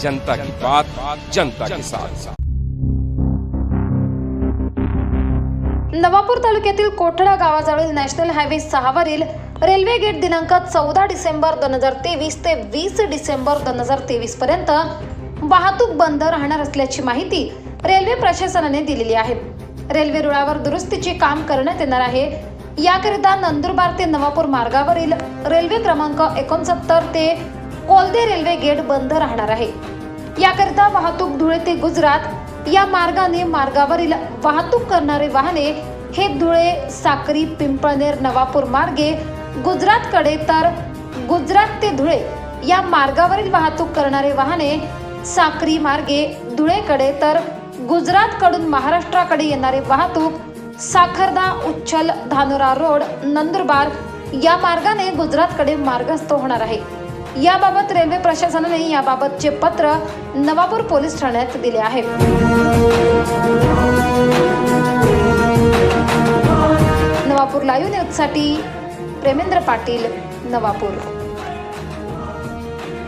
जनता की बात जनता के साथ। नवापूर तालुक्यातील कोठडा गावाजवळील नॅशनल हायवे सहावरील रेल्वे गेट दिनांक चौदा डिसेंबर दोन हजार तेवीस ते वीस डिसेंबर दोन हजार तेवीस पर्यंत वाहतूक बंद राहणार असल्याची माहिती रेल्वे प्रशासनाने दिलेली आहे. रेल्वे रुळावर दुरुस्तीचे काम करण्यात येणार आहे. याकरिता नंदुरबार ते नवापूर मार्गावरील रेल्वे क्रमांक एकोणसत्तर ते कोलदे रेल्वे गेट बंद राहणार आहे. याकरिता वाहतूक धुळे ते गुजरात या मार्गाने मार्गावरील वाहतूक करणारे वाहने हे धुळे साक्री पिंपळनेर नवापूर मार्गे गुजरातकडे तर गुजरात ते धुळे या मार्गावरील वाहतूक करणारे वाहने साक्री मार्गे धुळेकडे तर गुजरातकडून महाराष्ट्राकडे येणारे वाहतूक साखरदा उच्छल धानोरा रोड नंदुरबार या मार्गाने गुजरातकडे मार्गस्थ होणार आहे. याबाबत रेल्वे प्रशासनाने याबाबतचे पत्र नवापूर पोलीस ठाण्यात दिले आहे नवापूर लाईव्ह न्यूजसाठी प्रेमेंद्र पाटील नवापूर.